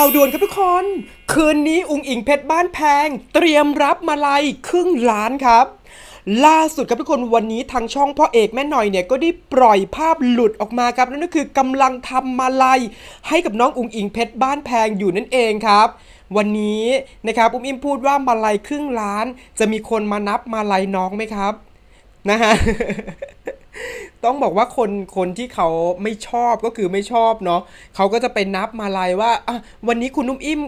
ข่าวด่วนครับทุกคน คืนนี้อุงอิงเพชรบ้านแพง เตรียมรับมาลัยครึ่งล้านครับ ล่าสุดครับทุกคนวันนี้ทางช่องพ่อเอกแม่หน่อยเนี่ยก็ได้ปล่อยภาพหลุดออกมาครับนั่นก็คือกำลังทำมาลัย ให้กับน้องอุงอิงเพชรบ้านแพงอยู่นั่นเองครับวันนี้นะครับอุ้มอิมพูดว่ามาลัยครึ่งล้าน จะมีคนมานับมาลัยน้องไหมครับนะฮะ ต้องบอกว่าคนคนที่เขาไม่ชอบก็คือไม่ชอบเนาะเขาก็จะไปนับมาลายว่าอะวันนี้คุณอุ้มอิ่ม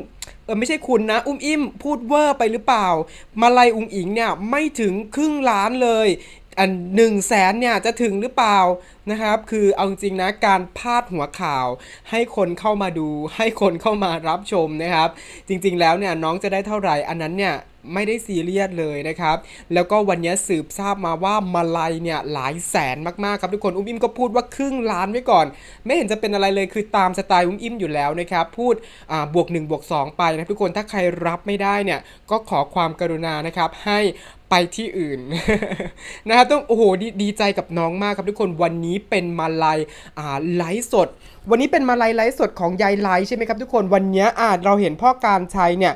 เออไม่ใช่คุณนะ อุ้มอิ่มพูดเวอร์ไปหรือเปล่า มาลายอุงอิงเนี่ยไม่ถึงครึ่งล้านเลย อันหนึ่งแสนเนี่ยจะถึงหรือเปล่านะครับ คือเอาจริงนะการพาดหัวข่าว ให้คนเข้ามาดู ให้คนเข้ามารับชมนะครับ จริง ๆ แล้วเนี่ยน้องจะได้เท่าไหร่อันนั้นเนี่ย ไม่ได้ซีเรียสเลยนะครับ แล้วก็วันนี้สืบทราบมาว่ามาลัยเนี่ยหลายแสนมากๆครับทุกคนอุ้มอิมก็พูดว่าครึ่งล้านไว้ก่อน ไม่เห็นจะเป็นอะไรเลยคือตามสไตล์อุ้มอิมอยู่แล้วนะครับ พูดบวก1บวก2ไปนะทุกคนถ้าใครรับไม่ได้เนี่ยก็ขอความกรุณานะครับให้ไปที่อื่นนะครับต้องโอ้โหดดีใจกับน้องมากครับทุกคนวันนี้เป็นมาลัยอ่าไลฟ์สด วันนี้เป็นมาลัยไลฟ์สดของยายไลฟ์ใช่ไหมครับทุกคนวันนี้อาจเราเห็นพ่อการชัยเนี่ย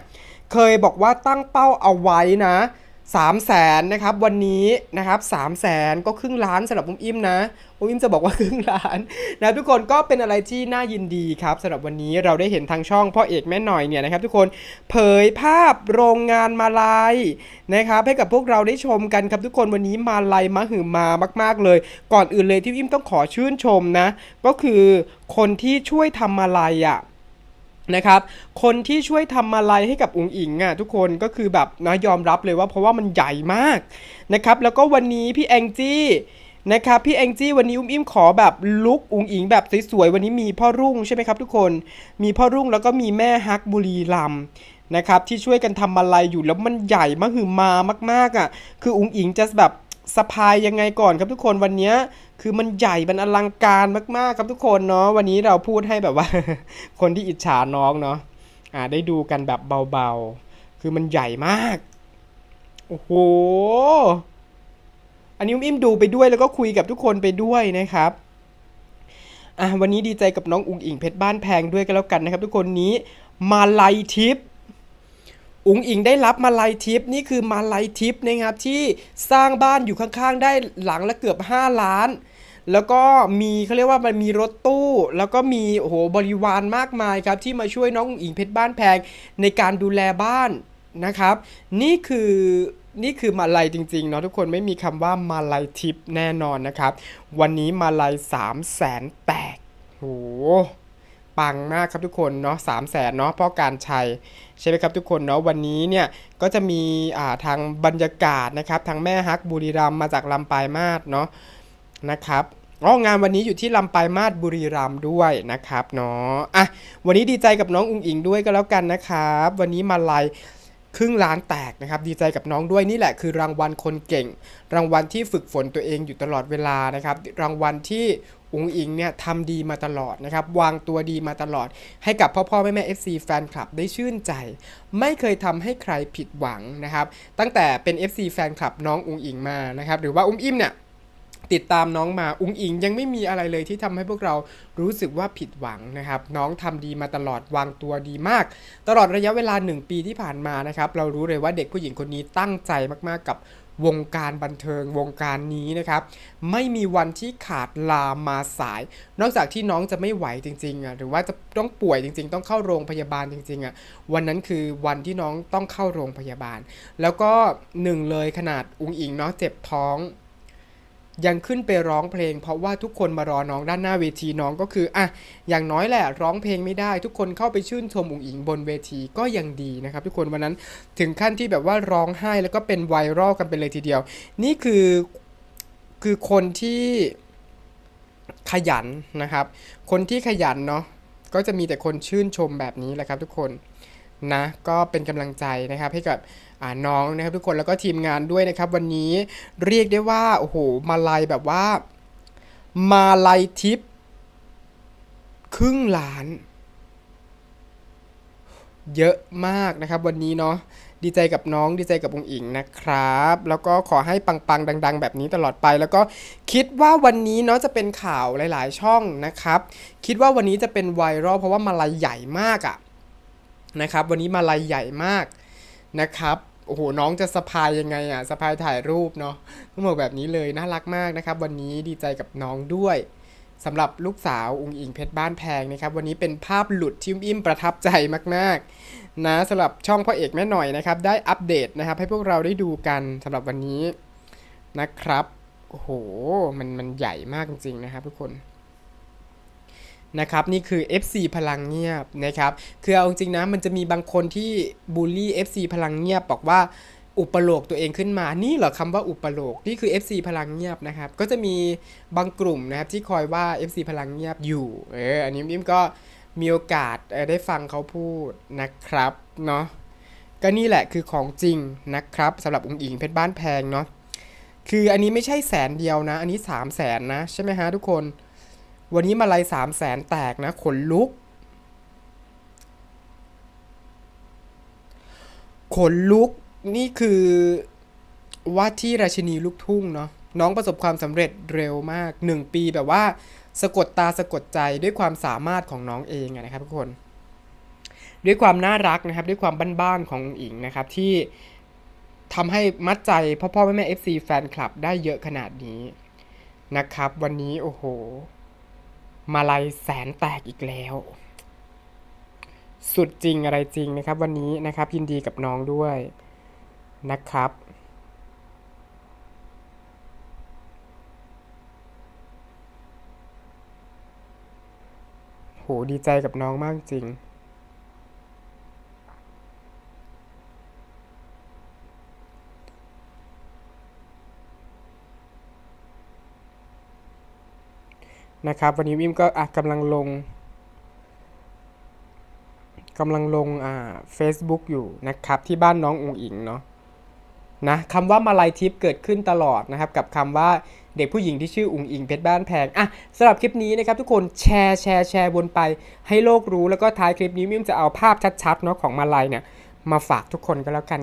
เคยบอกว่าตั้งเป้าเอาไว้นะ3 0 0แสนนะครับวันนี้นะครับ3 0 0แสนก็ครึ่งล้านสำหรับอุ้มอิ่มนะอุ้มอิ่มจะบอกว่าครึ่งล้านนะทุกคนก็เป็นอะไรที่น่ายินดีครับสำหรับวันนี้เราได้เห็นทางช่องพ่อเอกแม่หน่อยเนี่ยนะครับ ทุกคนเผยภาพโรงงานมาลายนะครับให้กับพวกเราได้ชมกันครับทุกคนวันนี้มาลายมาหึมามาก ๆเลย ก่อนอื่นเลยที่อิ่มต้องขอชื่นชมนะ ก็คือคนที่ช่วยทำมาลายอะ นะครับ คนที่ช่วยทำมาลัยให้กับอุ๋งอิงอะทุกคนก็คือแบบนะยอมรับเลยว่าเพราะว่ามันใหญ่มากนะครับ แล้วก็วันนี้พี่แองจี้นะครับพี่แองจี้วันนี้อุ้มอิ่มขอแบบลุกอุงอิงแบบสวยๆวันนี้มีพ่อรุ่งใช่ไหมครับทุกคนมีพ่อรุ่งแล้วก็มีแม่ฮักบุรีรัมย์นะครับที่ช่วยกันทำมาลัยอยู่แล้วมันใหญ่มากหือมามากๆอะคืออุงอิงจะแบบสะพายยังไงก่อนครับทุกคนวันเนี้ย คือมันใหญ่มันอลังการมากๆครับทุกคนเนาะวันนี้เราพูดให้แบบว่า คนที่อิจฉาน้องเนาะอ่าได้ดูกันแบบเบาๆ คือมันใหญ่มาก โอ้โห อันนี้อุ้มอิ่มดูไปด้วยแล้วก็คุยกับทุกคนไปด้วยนะครับอะวันนี้ดีใจกับน้องอุ๋งอิงเพชรบ้านแพงด้วยกันแล้วกันนะครับ ทุกคนนี้มาลัยทิป อุ๋งอิงได้รับมาลัยทิปนี่คือมาลัยทิปนะครับที่สร้างบ้านอยู่ข้างๆ ได้หลังละเกือบ 5 ล้าน แล้วก็มีเขาเรียกว่ามันมีรถตู้ แล้วก็มีโอ้โหบริวารมากมายครับที่มาช่วยน้องอุ๋งอิงเพชรบ้านแพงในการดูแลบ้านนะครับ นี่คือนี่คือมาลัยจริงๆเนาะทุกคนไม่มีคำว่ามาลัยทิปแน่นอนนะครับ วันนี้มาลัย3 0 0แสนแตกโห ปังมากครับทุกคนเนาะสามแสนเนาะพ่อการชัยใช่ไหมครับทุกคนเนาะวันนี้เนี่ยก็จะมีอ่าทางบรรยากาศนะครับทางแม่ฮักบุรีรัมมาจากลำปายมาศเนาะนะครับอ๋องานวันนี้อยู่ที่ลำปายมาศบุรีรัมด้วยนะครับเนาะอะวันนี้ดีใจกับน้องอุงอิงด้วยก็แล้วกันนะครับ วันนี้มาลายครึ่งล้านแตกนะครับดีใจกับน้องด้วยนี่แหละคือรางวัลคนเก่ง รางวัลที่ฝึกฝนตัวเองอยู่ตลอดเวลานะครับ รางวัลที่ อุงอิงเนี่ยทำดีมาตลอดนะครับวางตัวดีมาตลอด ให้กับพ่อพ่อแม่แม่ FC แฟนคลับได้ชื่นใจ ไม่เคยทำให้ใครผิดหวังนะครับตั้งแต่เป็น FC แฟนคลับน้องอุงอิงมานะครับหรือว่าอุ้มอิ่มเนี่ยติดตามน้องมาอุ้งอิงยังไม่มีอะไรเลยที่ทำให้พวกเรารู้สึกว่าผิดหวังนะครับ น้องทำดีมาตลอดวางตัวดีมาก ตลอดระยะเวลา 1 ปีที่ผ่านมานะครับ เรารู้เลยว่าเด็กผู้หญิงคนนี้ตั้งใจมากๆกับ วงการบันเทิงวงการนี้นะครับ ไม่มีวันที่ขาดลามาสาย นอกจากที่น้องจะไม่ไหวจริงๆอะหรือว่าจะต้องป่วยจริง ๆ ต้องเข้าโรงพยาบาลจริงๆอะวันนั้นคือวันที่น้องต้องเข้าโรงพยาบาล แล้วก็หนึ่งเลยขนาดอุงอิงเนาะเจ็บท้อง ยังขึ้นไปร้องเพลง เพราะว่าทุกคนมารอน้องด้านหน้าเวทีน้องก็คืออะอย่างน้อยแหละร้องเพลงไม่ได้ ทุกคนเข้าไปชื่นชมอุ๋งอิงบนเวทีก็ยังดีนะครับ ทุกคนวันนั้นถึงขั้นที่แบบว่าร้องไห้แล้วก็เป็นไวรัลกันไปเลยทีเดียว นี่คือคือคนที่ขยันนะครับ คนที่ขยันเนาะก็จะมีแต่คนชื่นชมแบบนี้แหละครับทุกคน นะก็เป็นกำลังใจนะครับให้กับน้องนะครับทุกคนแล้วก็ทีมงานด้วยนะครับ วันนี้เรียกได้ว่าโอ้โหมาลัยแบบว่า มาลัยทิป ครึ่งล้าน เยอะมากนะครับ วันนี้เนาะดีใจกับน้องดีใจกับองอิงนะครับ แล้วก็ขอให้ปังๆ ดัง ๆ แบบนี้ตลอดไป แล้วก็คิดว่าวันนี้เนาะจะเป็นข่าวหลาย ๆ ช่องนะครับ คิดว่าวันนี้จะเป็นไวรัลเพราะว่ามาลัยใหญ่มากอะ่ะ นะครับ วันนี้มาลัยใหญ่มากนะครับโอ้โหน้องจะสะพายยังไงอะสะพายถ่ายรูปเนาะต้องบอกแบบนี้เลยน่ารักมากนะครับ วันนี้ดีใจกับน้องด้วยสำหรับลูกสาวอุงอิงเพชรบ้านแพงนะครับ วันนี้เป็นภาพหลุดที่อุ้มอิ่มประทับใจมากๆนะสำหรับช่องพ่อเอกแม่หน่อยนะครับ ได้อัปเดตนะครับ ให้พวกเราได้ดูกันสำหรับวันนี้นะครับโอ้โหมันมันใหญ่มากจริงๆนะครับทุกคน นะครับนี่คือ FC พลังเงียบนะครับคือเอาจริงนะมันจะมีบางคนที่บูลลี่ FC พลังเงียบบอกว่าอุปโลกตัวเองขึ้นมา นี่เหรอคำว่าอุปโลกนี่คือ FC พลังเงียบนะครับ ก็จะมีบางกลุ่มนะครับที่คอยว่า FC พลังเงียบอยู่ เออ อันนี้มิมก็มีโอกาสได้ฟังเขาพูดนะครับ เนาะ ก็นี่แหละคือของจริงนะครับสำหรับองค์อิงเพชรบ้านแพงเนาะ คืออันนี้ไม่ใช่แสนเดียวนะ อันนี้3 0 0แสนนะ ใช่ไหมฮะทุกคน วันนี้มาลัยสามแสนแตกนะขนลุก ขนลุกนี่คือว่าที่ราชินีลูกทุ่งเนาะน้องประสบความสำเร็จเร็วมากหนึ่งปีแบบว่าสะกดตาสะกดใจด้วยความสามารถของน้องเองนะครับทุกคน ด้วยความน่ารักนะครับ ด้วยความบ้านๆของอิงนะครับที่ทำให้มัดใจพ่อพ่อแม่แม่ FC แฟนคลับได้เยอะขนาดนี้นะครับ วันนี้โอ้โห มาลัยแสนแตกอีกแล้ว สุดจริงอะไรจริงนะครับ วันนี้นะครับยินดีกับน้องด้วยนะครับ โหดีใจกับน้องมากจริง นะครับ วันนี้วิมก็อะกำลังลงกำลังลงอ่า Facebook อยู่นะครับ ที่บ้านน้องอุงอิงเนาะนะคำว่ามาลัยทิพย์เกิดขึ้นตลอดนะครับ กับคำว่าเด็กผู้หญิงที่ชื่ออุงอิงเพชรบ้านแพงอะสำหรับคลิปนี้นะครับ ทุกคนแชร์แชร์แชร์วนไป ให้โลกรู้แล้วก็ท้ายคลิปนี้วิมจะเอาภาพชัดๆเนาะของมาลัยเนี่ยมาฝากทุกคนก็แล้วกัน